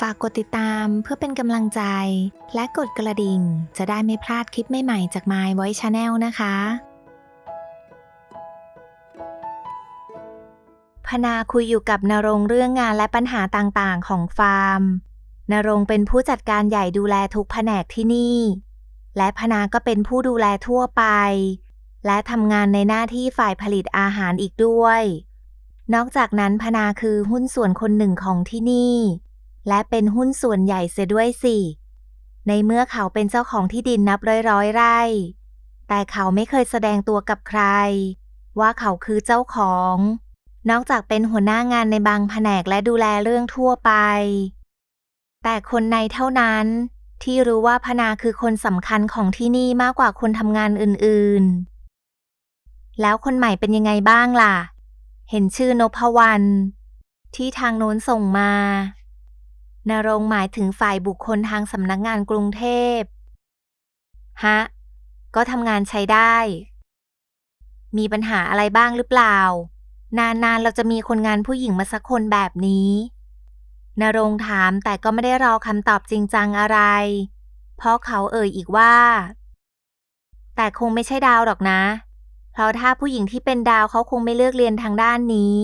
ฝากกดติดตามเพื่อเป็นกำลังใจ และกดกระดิ่ง จะได้ไม่พลาดคลิปใหม่ๆจาก My Voice Channel นะคะ พนาคุยอยู่กับนรงเรื่องงานและปัญหาต่างๆ ของฟาร์ม นรงเป็นผู้จัดการใหญ่ดูแลทุกแผนกที่นี่ และพนาก็เป็นผู้ดูแลทั่วไป และทำงานในหน้าที่ฝ่ายผลิตอาหารอีกด้วย นอกจากนั้นพนาคือหุ้นส่วนคนหนึ่งของที่นี่ และเป็นหุ้นส่วนใหญ่เสียด้วยสิ ในเมื่อเขาเป็นเจ้าของที่ดินนับร้อยร้อยไร่ แต่เขาไม่เคยแสดงตัวกับใคร ว่าเขาคือเจ้าของ นอกจากเป็นหัวหน้างานในบางแผนกและดูแลเรื่องทั่วไป แต่คนในเท่านั้นที่รู้ว่าพนาคือคนสำคัญของที่นี่มากกว่าคนทำงานอื่นๆ แล้วคนใหม่เป็นยังไงบ้างล่ะ เห็นชื่อนพวรรณที่ทางโน้นส่งมา นรงหมายถึงฝ่ายบุคคลทางสำนักงานกรุงเทพ ฮะ ก็ทำงานใช้ได้ มีปัญหาอะไรบ้างหรือเปล่า นานๆเราจะมีคนงานผู้หญิงมาสักคนแบบนี้ นรงถามแต่ก็ไม่ได้รอคำตอบจริงจังอะไร เพราะเขาเอ่ยอีกว่า แต่คงไม่ใช่ดาวหรอกนะ เพราะถ้าผู้หญิงที่เป็นดาวเขาคงไม่เลือกเรียนทางด้านนี้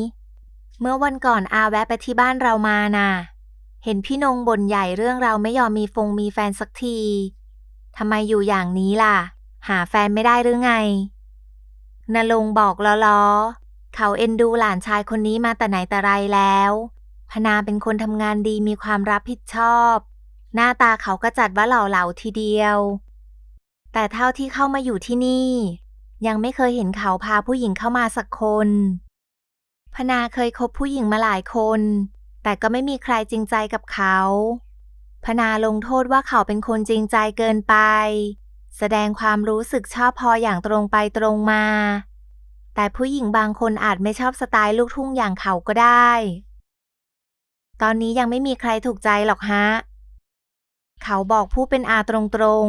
เมื่อวันก่อนอาแวะไปที่บ้านเรามาน่ะ เห็นพี่นงบ่นใหญ่เรื่องเราไม่ยอมมีฟงมีแฟนสักทีทำไมอยู่อย่างนี้ล่ะ หาแฟนไม่ได้หรือไงนลงบอกล้อๆเขาเอ็นดูหลานชายคนนี้มาแต่ไหนแต่ไรแล้ว พนาเป็นคนทำงานดีมีความรับผิดชอบ หน้าตาเขาก็จัดว่าหล่อเหลาทีเดียว แต่เท่าที่เข้ามาอยู่ที่นี่ ยังไม่เคยเห็นเขาพาผู้หญิงเข้ามาสักคน พนาเคยคบผู้หญิงมาหลายคน แต่ก็ไม่มีใครจริงใจกับเขา พนาลงโทษว่าเขาเป็นคนจริงใจเกินไป แสดงความรู้สึกชอบพออย่างตรงไปตรงมา แต่ผู้หญิงบางคนอาจไม่ชอบสไตล์ลูกทุ่งอย่างเขาก็ได้ ตอนนี้ยังไม่มีใครถูกใจหรอกฮะ เขาบอกผู้เป็นอาตรง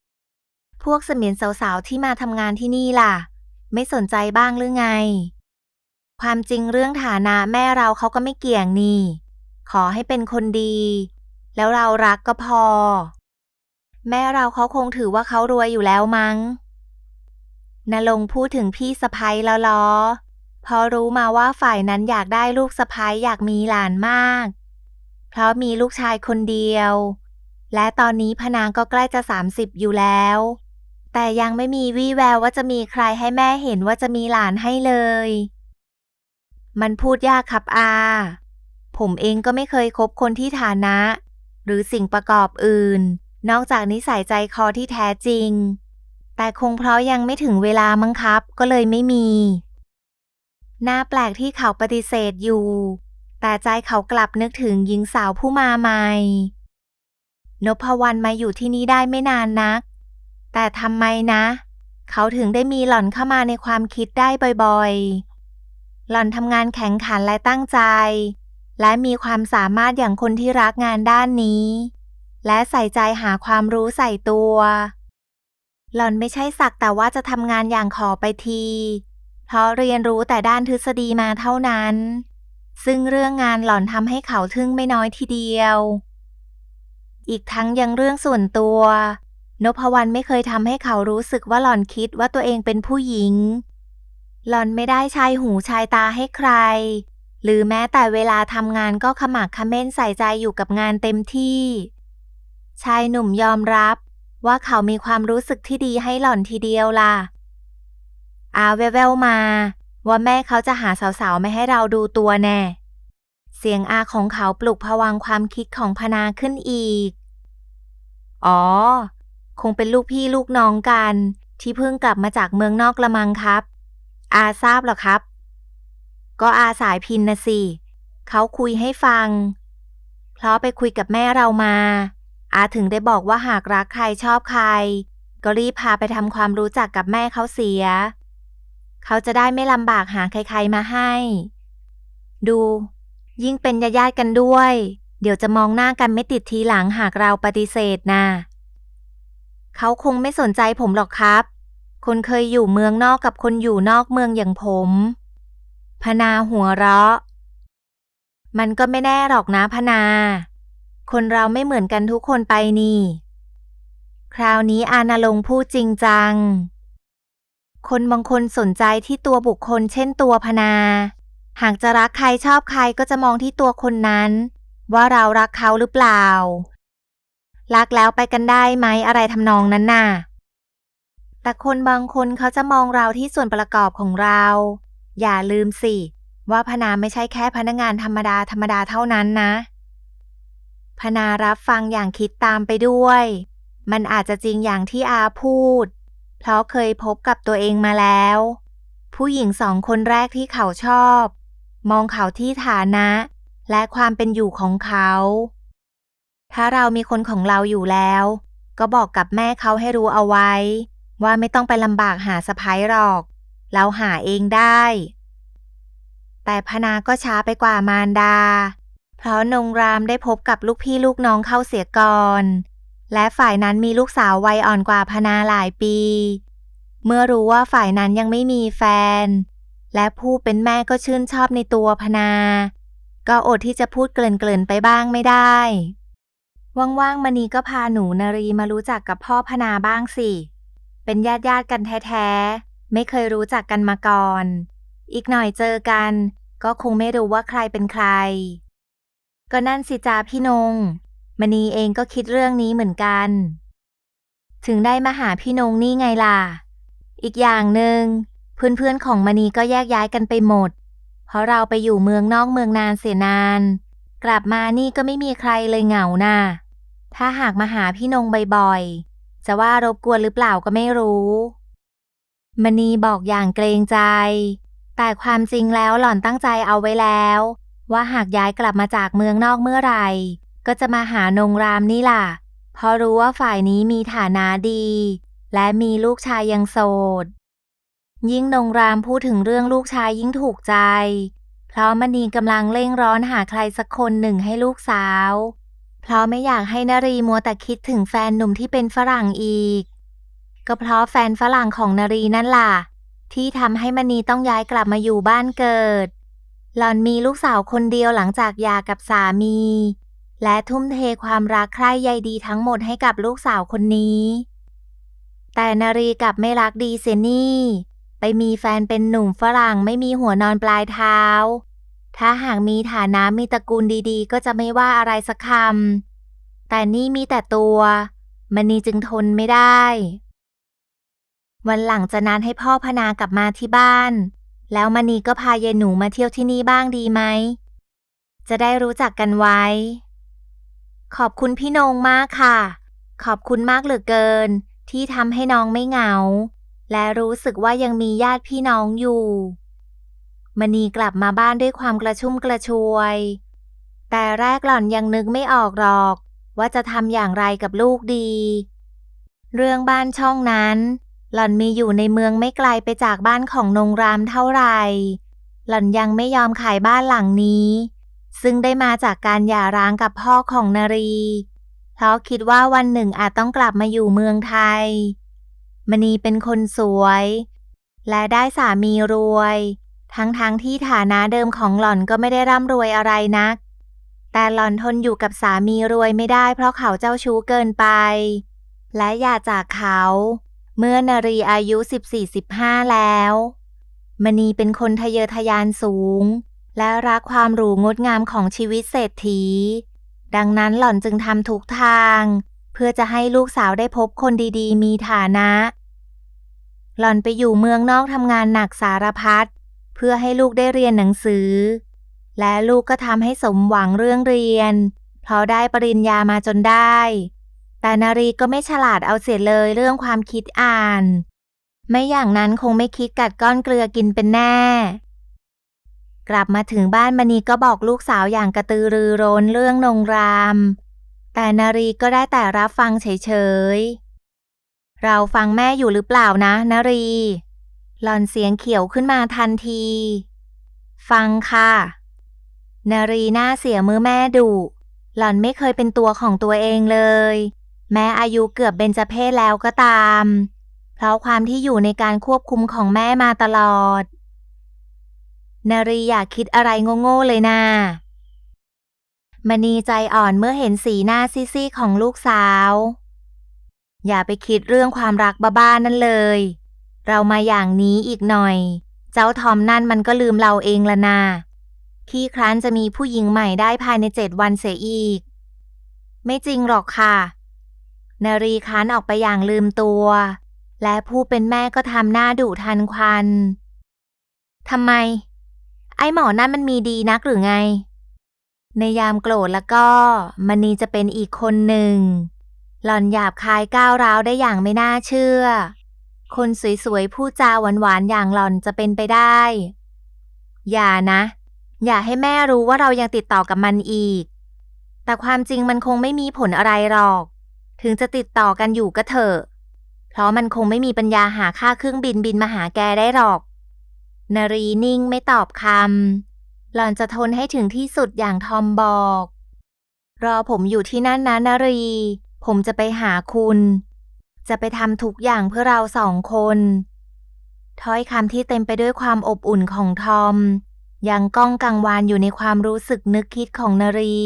ๆ พวกเสมียนสาวๆที่มาทำงานที่นี่ล่ะ ไม่สนใจบ้างหรือไง ความจริงเรื่องฐานะแม่เราเขาก็ไม่เกี่ยงนี่ ขอให้เป็นคนดี แล้วเรารักก็พอ แม่เราเขาคงถือว่าเขารวยอยู่แล้วมั้งนลงพูดถึงพี่สะพ้ยแล้วล้อเพราะรู้มาว่าฝ่ายนั้นอยากได้ลูกสะพ้ยอยากมีหลานมาก เพราะมีลูกชายคนเดียว และตอนนี้พนางก็ใกล้จะ30อยู่แล้ว แต่ยังไม่มีวี่แววว่าจะมีใครให้แม่เห็นว่าจะมีหลานให้เลย มันพูดยากครับอา ผมเองก็ไม่เคยคบคนที่ฐานะ หรือสิ่งประกอบอื่น นอกจากนิสัยใจคอที่แท้จริง แต่คงเพราะยังไม่ถึงเวลามั้งครับ ก็เลยไม่มีน่าแปลกที่เขาปฏิเสธอยู่ แต่ใจเขากลับนึกถึงหญิงสาวผู้มาใหม่ นพวรรณมาอยู่ที่นี่ได้ไม่นานนัก แต่ทำไมนะ เขาถึงได้มีหล่อนเข้ามาในความคิดได้บ่อยๆ หล่อนทำงานแข็งขันและตั้งใจ และมีความสามารถอย่างคนที่รักงานด้านนี้ และใส่ใจหาความรู้ใส่ตัว หล่อนไม่ใช่สักแต่ว่าจะทำงานอย่างขอไปที เพราะเรียนรู้แต่ด้านทฤษฎีมาเท่านั้น ซึ่งเรื่องงานหล่อนทำให้เขาทึ่งไม่น้อยทีเดียว อีกทั้งยังเรื่องส่วนตัวนพวรรณไม่เคยทำให้เขารู้สึกว่าหล่อนคิดว่าตัวเองเป็นผู้หญิง หล่อนไม่ได้ชายหูชายตาให้ใคร หรือแม้แต่เวลาทำงานก็ขมักเขม้นใส่ใจอยู่กับงานเต็มที่ ชายหนุ่มยอมรับว่าเขามีความรู้สึกที่ดีให้หล่อนทีเดียวล่ะ อาแววๆมา ว่าแม่เขาจะหาสาวๆไม่ให้เราดูตัวแน่ เสียงอาของเขาปลุกผวังความคิดของพนาขึ้นอีก อ๋อ คงเป็นลูกพี่ลูกน้องกัน ที่เพิ่งกลับมาจากเมืองนอกละมังครับ อาทราบเหรอครับ ก็อาสายพินนะสิ เขาคุยให้ฟัง เพราะไปคุยกับแม่เรามา อาถึงได้บอกว่าหากรักใครชอบใคร ก็รีบพาไปทำความรู้จักกับแม่เขาเสีย เขาจะได้ไม่ลำบากหาใครๆมาให้ ดู ยิ่งเป็นญาติกันด้วย เดี๋ยวจะมองหน้ากันไม่ติดทีหลังหากเราปฏิเสธนะ เขาคงไม่สนใจผมหรอกครับ คนเคยอยู่เมืองนอกกับคนอยู่นอกเมืองอย่างผม พนาหัวเราะ มันก็ไม่แน่หรอกนะพนา คนเราไม่เหมือนกันทุกคนไปนี่ คราวนี้อาณาลงพูดจริงจัง คนบางคนสนใจที่ตัวบุคคลเช่นตัวพนา หากจะรักใครชอบใครก็จะมองที่ตัวคนนั้น ว่าเรารักเขาหรือเปล่า รักแล้วไปกันได้ไหมอะไรทำนองนั้นน่ะ แต่คนบางคนเขาจะมองเราที่ส่วนประกอบของเรา อย่าลืมสิ ว่าพนาไม่ใช่แค่พนักงานธรรมดาธรรมดาเท่านั้นนะ พนารับฟังอย่างคิดตามไปด้วย มันอาจจะจริงอย่างที่อาพูด เพราะเคยพบกับตัวเองมาแล้ว ผู้หญิงสองคนแรกที่เขาชอบ มองเขาที่ฐานะ และความเป็นอยู่ของเขา ถ้าเรามีคนของเราอยู่แล้ว ก็บอกกับแม่เขาให้รู้เอาไว้ ว่าไม่ต้องไปลำบากหาสะพ้ายหรอก เราหาเองได้ แต่พนาก็ช้าไปกว่ามารดา เพราะนงรามได้พบกับลูกพี่ลูกน้องเข้าเสียก่อน และฝ่ายนั้นมีลูกสาววัยอ่อนกว่าพนาหลายปี เมื่อรู้ว่าฝ่ายนั้นยังไม่มีแฟน และผู้เป็นแม่ก็ชื่นชอบในตัวพนา ก็อดที่จะพูดเกลิ่นๆไปบ้างไม่ได้ว่างๆมณีก็พาหนูนารีมารู้จักกับพ่อพนาบ้างสิ เป็นญาติญาติกันแท้ๆ ไม่เคยรู้จักกันมาก่อน อีกหน่อยเจอกัน ก็คงไม่รู้ว่าใครเป็นใคร ก็นั่นสิจ้าพี่นง มณีเองก็คิดเรื่องนี้เหมือนกัน ถึงได้มาหาพี่นงนี่ไงล่ะ อีกอย่างหนึ่งเพื่อนๆของมณีก็แยกย้ายกันไปหมด เพราะเราไปอยู่เมืองนอกเมืองนานเสียนาน กลับมานี่ก็ไม่มีใครเลยเหงาน่ะถ้าหากมาหาพี่นงบ่อยๆ จะว่ารบกวนหรือเปล่าก็ไม่รู้มณีบอกอย่างเกรงใจ แต่ความจริงแล้วหล่อนตั้งใจเอาไว้แล้ว ว่าหากย้ายกลับมาจากเมืองนอกเมื่อไหร่ ก็จะมาหานงรามนี่ล่ะ เพราะรู้ว่าฝ่ายนี้มีฐานะดี และมีลูกชายยังโสด ยิ่งนงรามพูดถึงเรื่องลูกชายยิ่งถูกใจ เพราะมณีกำลังเร่งร้อนหาใครสักคนหนึ่งให้ลูกสาว เพราะไม่อยากให้นรีมัวแต่คิดถึงแฟนหนุ่มที่เป็นฝรั่งอีก ก็เพราะแฟนฝรั่งของนรีนั่นล่ะ ที่ทำให้มณีต้องย้ายกลับมาอยู่บ้านเกิด หล่อนมีลูกสาวคนเดียวหลังจากหย่ากับสามี และทุ่มเทความรักใคร่ใยดีทั้งหมดให้กับลูกสาวคนนี้ แต่นารีกลับไม่รักดีเสียนี่ ไปมีแฟนเป็นหนุ่มฝรั่งไม่มีหัวนอนปลายเท้า ถ้าหากมีฐานะมีตระกูลดีๆ ก็จะไม่ว่าอะไรสักคำ แต่นี่มีแต่ตัวมณีจึงทนไม่ได้ วันหลังจะนัดให้พ่อพนากลับมาที่บ้าน แล้วมณีก็พายายหนูมาเที่ยวที่นี่บ้างดีไหม จะได้รู้จักกันไว้ ขอบคุณพี่นงมากค่ะ ขอบคุณมากเหลือเกิน ที่ทำให้น้องไม่เหงา และรู้สึกว่ายังมีญาติพี่น้องอยู่ มณีกลับมาบ้านด้วยความกระชุ่มกระชวย แต่แรกหล่อนยังนึกไม่ออกหรอก ว่าจะทำอย่างไรกับลูกดี เรื่องบ้านช่องนั้น หล่อนมีอยู่ในเมืองไม่ไกลไปจากบ้านของนงรามเท่าไหร่ หล่อนยังไม่ยอมขายบ้านหลังนี้ ซึ่งได้มาจากการหย่าร้างกับพ่อของนารี เพราะคิดว่าวันหนึ่งอาจต้องกลับมาอยู่เมืองไทย มณีเป็นคนสวย และได้สามีรวย ทั้งๆทที่ฐานะเดิมของหล่อนก็ไม่ได้ร่ำรวยอะไรนัก แต่หล่อนทนอยู่กับสามีรวยไม่ได้เพราะเขาเจ้าชู้เกินไป และอย่าจากเขา เมื่อนารีอายุ 14-15 แล้ว มณีเป็นคนทะเยอทะยานสูง และรักความหรูงดงามของชีวิตเศรษฐี ดังนั้นหล่อนจึงทำทุกทาง เพื่อจะให้ลูกสาวได้พบคนดีๆ มีฐานะ หล่อนไปอยู่เมืองนอกทำงานหนักสารพัด เพื่อให้ลูกได้เรียนหนังสือ และลูกก็ทำให้สมหวังเรื่องเรียน เพราะได้ปริญญามาจนได้ แต่นารีก็ไม่ฉลาดเอาเสียเลยเรื่องความคิดอ่าน ไม่อย่างนั้นคงไม่คิดกัดก้อนเกลือกินเป็นแน่ กลับมาถึงบ้านมณีก็บอกลูกสาวอย่างกระตือรือร้นเรื่องนงรามแต่นารีก็ได้แต่รับฟังเฉยๆ เราฟังแม่อยู่หรือเปล่านะนารี หล่อนเสียงเขียวขึ้นมาทันที ฟังค่ะ นารีหน้าเสียมือแม่ดุ หล่อนไม่เคยเป็นตัวของตัวเองเลย แม้อายุเกือบเบญจเพศแล้วก็ตาม เพราะความที่อยู่ในการควบคุมของแม่มาตลอด นารีอยากคิดอะไรโง่ๆเลยนะมณีใจอ่อนเมื่อเห็นสีหน้าซีดๆของลูกสาว อย่าไปคิดเรื่องความรักบ้าๆนั่นเลย เรามาอย่างนี้อีกหน่อย เจ้าทอมนั่นมันก็ลืมเราเองละนาขี้ครั้นจะมีผู้หญิงใหม่ได้ภายในเจ็ดวันเสียอีก ไม่จริงหรอกค่ะ นารีค้านออกไปอย่างลืมตัว และผู้เป็นแม่ก็ทำหน้าดุทันควันทำไม ไอ้หมอนั่นมันมีดีนักหรือไง ในยามโกรธแล้วก็มณีจะเป็นอีกคนหนึ่ง หล่อนหยาบคายก้าวร้าวได้อย่างไม่น่าเชื่อ คนสวยๆพูดจาหวานๆอย่างหล่อนจะเป็นไปได้ อย่านะ อย่าให้แม่รู้ว่าเรายังติดต่อกับมันอีก แต่ความจริงมันคงไม่มีผลอะไรหรอก ถึงจะติดต่อกันอยู่ก็เถอะ เพราะมันคงไม่มีปัญญาหาค่าเครื่องบินบินมาหาแกได้หรอกนารีนิ่งไม่ตอบคำหล่อนจะทนให้ถึงที่สุดอย่างทอมบอก รอผมอยู่ที่นั่นนะนารี ผมจะไปหาคุณ จะไปทำทุกอย่างเพื่อเราสองคน ถ้อยคำที่เต็มไปด้วยความอบอุ่นของทอม ยังก้องกังวานอยู่ในความรู้สึกนึกคิดของนารี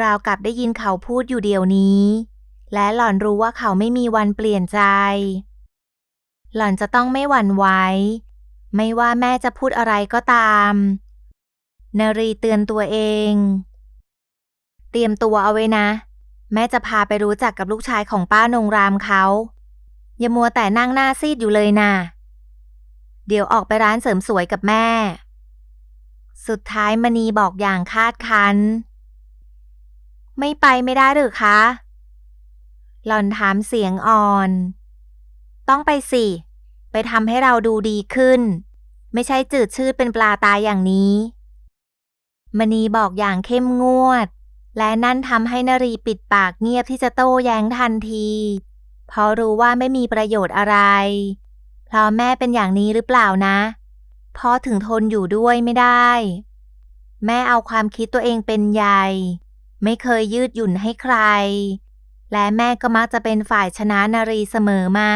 ราวกับได้ยินเขาพูดอยู่เดี๋ยวนี้ และหล่อนรู้ว่าเขาไม่มีวันเปลี่ยนใจ หล่อนจะต้องไม่หวั่นไหวไม่ว่าแม่จะพูดอะไรก็ตามนารีเตือนตัวเอง เตรียมตัวเอาไว้นะ แม่จะพาไปรู้จักกับลูกชายของป้านงรามเขาอย่ามัวแต่นั่งหน้าซีดอยู่เลยนะเดี๋ยวออกไปร้านเสริมสวยกับแม่ สุดท้ายมณีบอกอย่างคาดคัน ไม่ไปไม่ได้หรือคะ หล่อนถามเสียงอ่อน ต้องไปสิ ไปทำให้เราดูดีขึ้น ไม่ใช่จืดชืดเป็นปลาตายอย่างนี้มณีบอกอย่างเข้มงวด และนั่นทำให้นรีปิดปากเงียบที่จะโต้แย้งทันที เพราะรู้ว่าไม่มีประโยชน์อะไร เพราะแม่เป็นอย่างนี้หรือเปล่านะพ่อถึงทนอยู่ด้วยไม่ได้ แม่เอาความคิดตัวเองเป็นใหญ่ ไม่เคยยืดหยุ่นให้ใคร และแม่ก็มักจะเป็นฝ่ายชนะนารีเสมอมา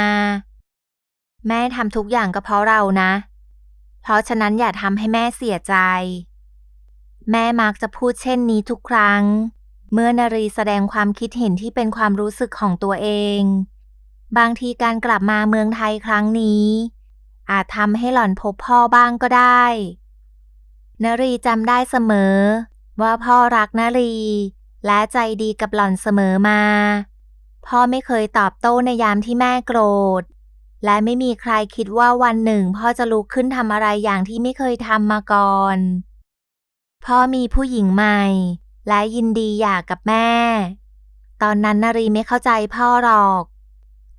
แม่ทำทุกอย่างก็เพราะเรานะ เพราะฉะนั้นอย่าทำให้แม่เสียใจ แม่มักจะพูดเช่นนี้ทุกครั้ง เมื่อนารีแสดงความคิดเห็นที่เป็นความรู้สึกของตัวเอง บางทีการกลับมาเมืองไทยครั้งนี้ อาจทำให้หล่อนพบพ่อบ้างก็ได้นรีจำได้เสมอ ว่าพ่อรักนรี และใจดีกับหล่อนเสมอมา พ่อไม่เคยตอบโต้ในยามที่แม่โกรธ และไม่มีใครคิดว่าวันหนึ่งพ่อจะลุกขึ้นทำอะไรอย่างที่ไม่เคยทำมาก่อน พ่อมีผู้หญิงใหม่ และยินดีหย่ากับแม่ ตอนนั้นนารีไม่เข้าใจพ่อหรอก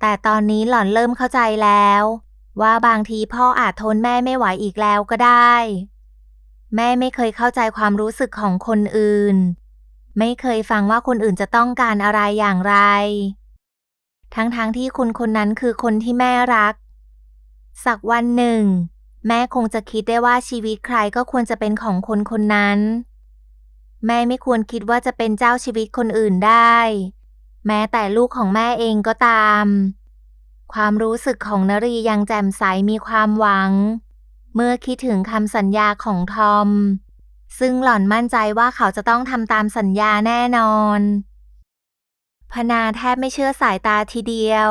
แต่ตอนนี้หล่อนเริ่มเข้าใจแล้ว ว่าบางทีพ่ออาจทนแม่ไม่ไหวอีกแล้วก็ได้ แม่ไม่เคยเข้าใจความรู้สึกของคนอื่น ไม่เคยฟังว่าคนอื่นจะต้องการอะไรอย่างไร ทั้งๆทที่คนคนนั้นคือคนที่แม่รัก สักวันหนึ่ง แม่คงจะคิดได้ว่าชีวิตใครก็ควรจะเป็นของคนคนนั้น แม่ไม่ควรคิดว่าจะเป็นเจ้าชีวิตคนอื่นได้ แม้แต่ลูกของแม่เองก็ตาม ความรู้สึกของนรียังแจ่มใสมีความหวัง เมื่อคิดถึงคำสัญญาของทอม ซึ่งหล่อนมั่นใจว่าเขาจะต้องทำตามสัญญาแน่นอนพนาแทบไม่เชื่อสายตาทีเดียว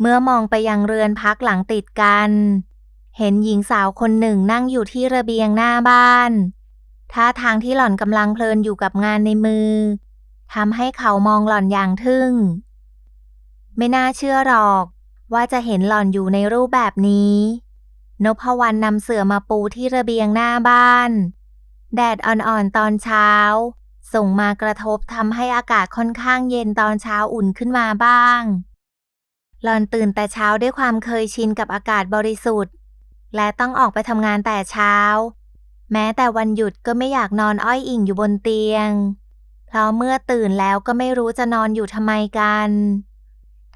เมื่อมองไปยังเรือนพักหลังติดกัน เห็นหญิงสาวคนหนึ่งนั่งอยู่ที่ระเบียงหน้าบ้านท่าทางที่หล่อนกำลังเพลินอยู่กับงานในมือทำให้เขามองหล่อนอย่างทึ่ง ไม่น่าเชื่อหรอก ว่าจะเห็นหล่อนอยู่ในรูปแบบนี้นพวรรณนำเสื่อมาปูที่ระเบียงหน้าบ้าน แดดอ่อนๆตอนเช้า ส่งมากระทบทำให้อากาศค่อนข้างเย็นตอนเช้าอุ่นขึ้นมาบ้าง หล่อนตื่นแต่เช้าด้วยความเคยชินกับอากาศบริสุทธิ์ และต้องออกไปทำงานแต่เช้า แม้แต่วันหยุดก็ไม่อยากนอนอ้อยอิงอยู่บนเตียง เพราะเมื่อตื่นแล้วก็ไม่รู้จะนอนอยู่ทำไมกัน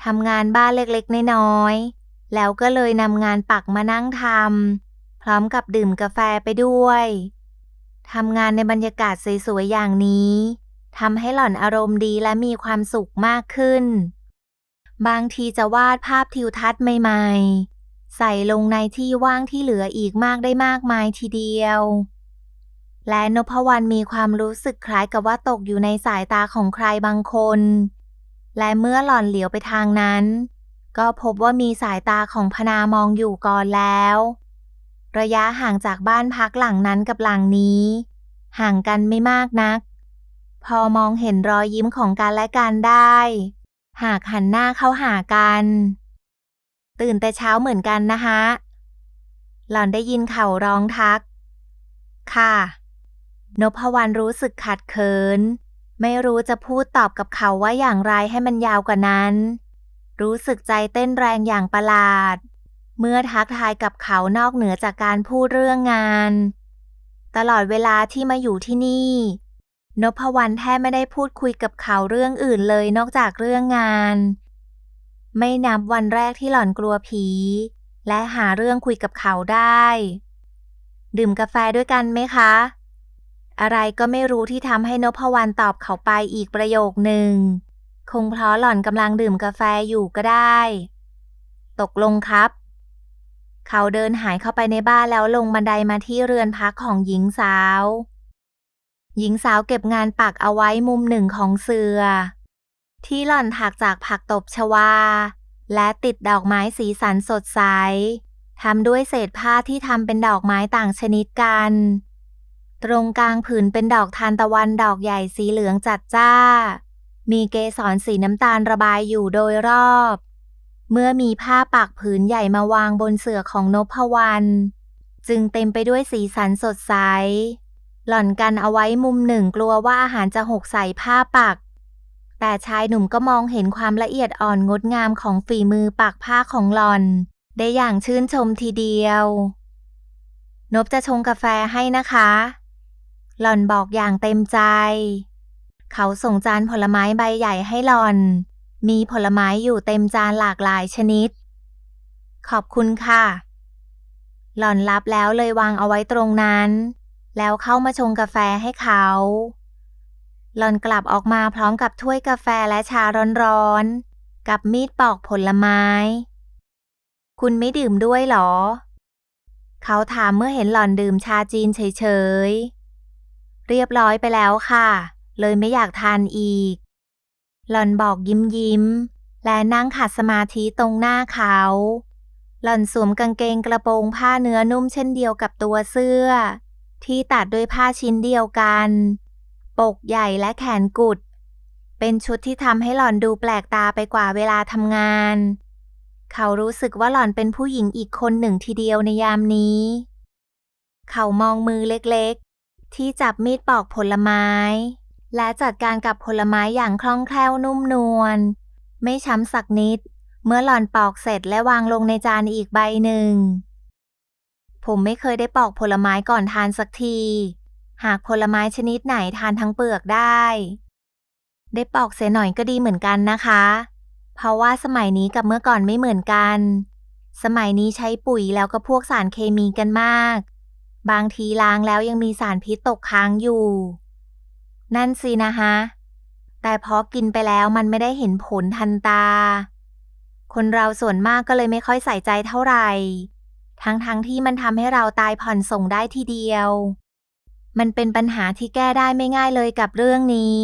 ทำงานบ้านเล็กๆน้อยๆแล้วก็เลยนำงานปักมานั่งทำพร้อมกับดื่มกาแฟไปด้วยทำงานในบรรยากาศสวยๆอย่างนี้ทำให้หล่อนอารมณ์ดีและมีความสุขมากขึ้น บางทีจะวาดภาพทิวทัศน์ใหม่ๆ ใส่ลงในที่ว่างที่เหลืออีกมากได้มากมายทีเดียว และนพวรรณมีความรู้สึกคล้ายกับว่าตกอยู่ในสายตาของใครบางคน และเมื่อหล่อนเหลียวไปทางนั้น ก็พบว่ามีสายตาของพนามองอยู่ก่อนแล้ว ระยะห่างจากบ้านพักหลังนั้นกับหลังนี้ ห่างกันไม่มากนัก พอมองเห็นรอยยิ้มของกันและกันได้ หากหันหน้าเข้าหากัน ตื่นแต่เช้าเหมือนกันนะฮะหล่อนได้ยินเขาร้องทัก ค่ะ นพวรรณรู้สึกขัดเขิน ไม่รู้จะพูดตอบกับเขาว่าอย่างไรให้มันยาวกว่านั้น รู้สึกใจเต้นแรงอย่างประหลาด เมื่อทักทายกับเขานอกเหนือจากการพูดเรื่องงาน ตลอดเวลาที่มาอยู่ที่นี่ นพวรรณแทบไม่ได้พูดคุยกับเขาเรื่องอื่นเลยนอกจากเรื่องงาน ไม่นับวันแรกที่หล่อนกลัวผี และหาเรื่องคุยกับเขาได้ ดื่มกาแฟด้วยกันไหมคะ อะไรก็ไม่รู้ที่ทำให้นพวรรณตอบเขาไปอีกประโยคหนึ่ง คงเพราะหล่อนกำลังดื่มกาแฟอยู่ก็ได้ ตกลงครับ เขาเดินหายเข้าไปในบ้านแล้วลงบันไดมาที่เรือนพักของหญิงสาว หญิงสาวเก็บงานปักเอาไว้มุมหนึ่งของเสือ ที่หล่อนถักจากผักตบชวา และติดดอกไม้สีสันสดใสทำด้วยเศษผ้าที่ทำเป็นดอกไม้ต่างชนิดกัน ตรงกลางผืนเป็นดอกทานตะวันดอกใหญ่สีเหลืองจัดจ้า มีเกสรสีน้ำตาลระบายอยู่โดยรอบ เมื่อมีผ้าปักผืนใหญ่มาวางบนเสื่อของนพวรรณจึงเต็มไปด้วยสีสันสดใส หล่อนกันเอาไว้มุมหนึ่งกลัวว่าอาหารจะหกใส่ผ้าปัก แต่ชายหนุ่มก็มองเห็นความละเอียดอ่อนงดงามของฝีมือปักผ้าของหลอน ได้อย่างชื่นชมทีเดียว นบจะชงกาแฟให้นะคะ หลอนบอกอย่างเต็มใจ เขาส่งจานผลไม้ใบใหญ่ให้หลอน มีผลไม้อยู่เต็มจานหลากหลายชนิด ขอบคุณค่ะ หลอนรับแล้วเลยวางเอาไว้ตรงนั้น แล้วเข้ามาชงกาแฟให้เขา หล่อนกลับออกมาพร้อมกับถ้วยกาแฟและชาร้อนๆ กับมีดปอกผลไม้ คุณไม่ดื่มด้วยหรอ เขาถามเมื่อเห็นหล่อนดื่มชาจีนเฉยๆ เรียบร้อยไปแล้วค่ะ เลยไม่อยากทานอีก หล่อนบอกยิ้มยิ้ม และนั่งขัดสมาธิตรงหน้าเขา หล่อนสวมกางเกงกระโปรงผ้าเนื้อนุ่มเช่นเดียวกับตัวเสื้อ ที่ตัดด้วยผ้าชิ้นเดียวกัน ปกใหญ่และแขนกุด เป็นชุดที่ทำให้หล่อนดูแปลกตาไปกว่าเวลาทำงาน เขารู้สึกว่าหล่อนเป็นผู้หญิงอีกคนหนึ่งทีเดียวในยามนี้ เขามองมือเล็กๆ ที่จับมีดปอกผลไม้ และจัดการกับผลไม้อย่างคล่องแคล่วนุ่มนวล ไม่ช้ำสักนิด เมื่อหล่อนปอกเสร็จและวางลงในจานอีกใบหนึ่ง ผมไม่เคยได้ปอกผลไม้ก่อนทานสักที หากผลไม้ชนิดไหนทานทั้งเปลือกได้ ได้ปอกเสียหน่อยก็ดีเหมือนกันนะคะ เพราะว่าสมัยนี้กับเมื่อก่อนไม่เหมือนกัน สมัยนี้ใช้ปุ๋ยแล้วก็พวกสารเคมีกันมาก บางทีล้างแล้วยังมีสารพิษตกค้างอยู่ นั่นสินะฮะแต่พอกินไปแล้วมันไม่ได้เห็นผลทันตา คนเราส่วนมากก็เลยไม่ค่อยใส่ใจเท่าไหร่ ทั้งๆทที่มันทำให้เราตายผ่อนส่งได้ทีเดียว มันเป็นปัญหาที่แก้ได้ไม่ง่ายเลยกับเรื่องนี้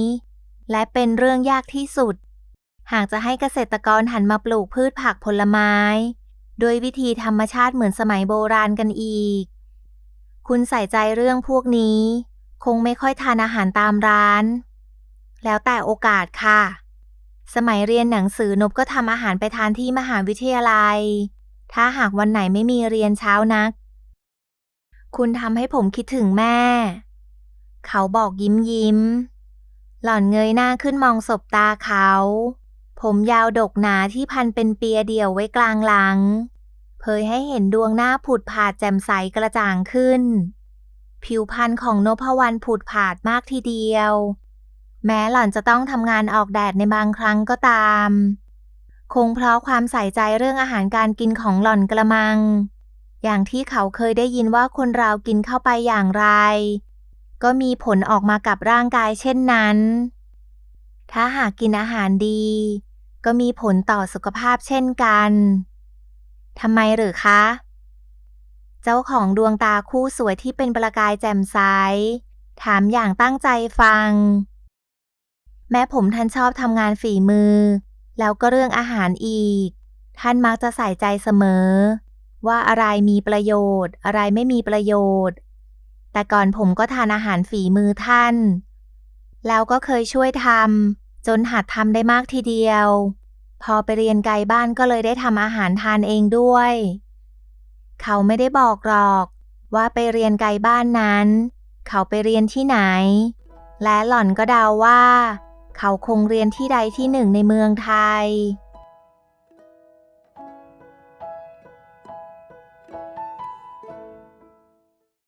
และเป็นเรื่องยากที่สุด หากจะให้เกษตรกรหันมาปลูกพืชผักผลไม้ โดยวิธีธรรมชาติเหมือนสมัยโบราณกันอีก คุณใส่ใจเรื่องพวกนี้ คงไม่ค่อยทานอาหารตามร้าน แล้วแต่โอกาสค่ะ สมัยเรียนหนังสือนบก็ทำอาหารไปทานที่มหาวิทยาลัย ถ้าหากวันไหนไม่มีเรียนเช้านัก คุณทำให้ผมคิดถึงแม่ เขาบอกยิ้มยิ้ม หล่อนเงยหน้าขึ้นมองศบตาเขา ผมยาวดกหนาที่พันเป็นเปียเดี่ยวไว้กลางหลัง เผยให้เห็นดวงหน้าผุดผาดแจ่มใสกระจ่างขึ้น ผิวพรรณของนพวรรณผุดผาดมากทีเดียว แม้หล่อนจะต้องทำงานออกแดดในบางครั้งก็ตาม คงเพราะความใส่ใจเรื่องอาหารการกินของหล่อนกระมัง อย่างที่เขาเคยได้ยินว่าคนเรากินเข้าไปอย่างไร ก็มีผลออกมากับร่างกายเช่นนั้น ถ้าหากกินอาหารดี ก็มีผลต่อสุขภาพเช่นกันทำไมหรือคะ เจ้าของดวงตาคู่สวยที่เป็นประกายแจ่มใสถามอย่างตั้งใจฟัง แม่ผมท่านชอบทำงานฝีมือ แล้วก็เรื่องอาหารอีก ท่านมักจะใส่ใจเสมอ ว่าอะไรมีประโยชน์ อะไรไม่มีประโยชน์ แต่ก่อนผมก็ทานอาหารฝีมือท่าน แล้วก็เคยช่วยทำจนหัดทำได้มากทีเดียว พอไปเรียนไกลบ้านก็เลยได้ทำอาหารทานเองด้วย เขาไม่ได้บอกหรอก ว่าไปเรียนไกลบ้านนั้น เขาไปเรียนที่ไหน และหล่อนก็เดาว่า เขาคงเรียนที่ใดที่หนึ่งในเมืองไทย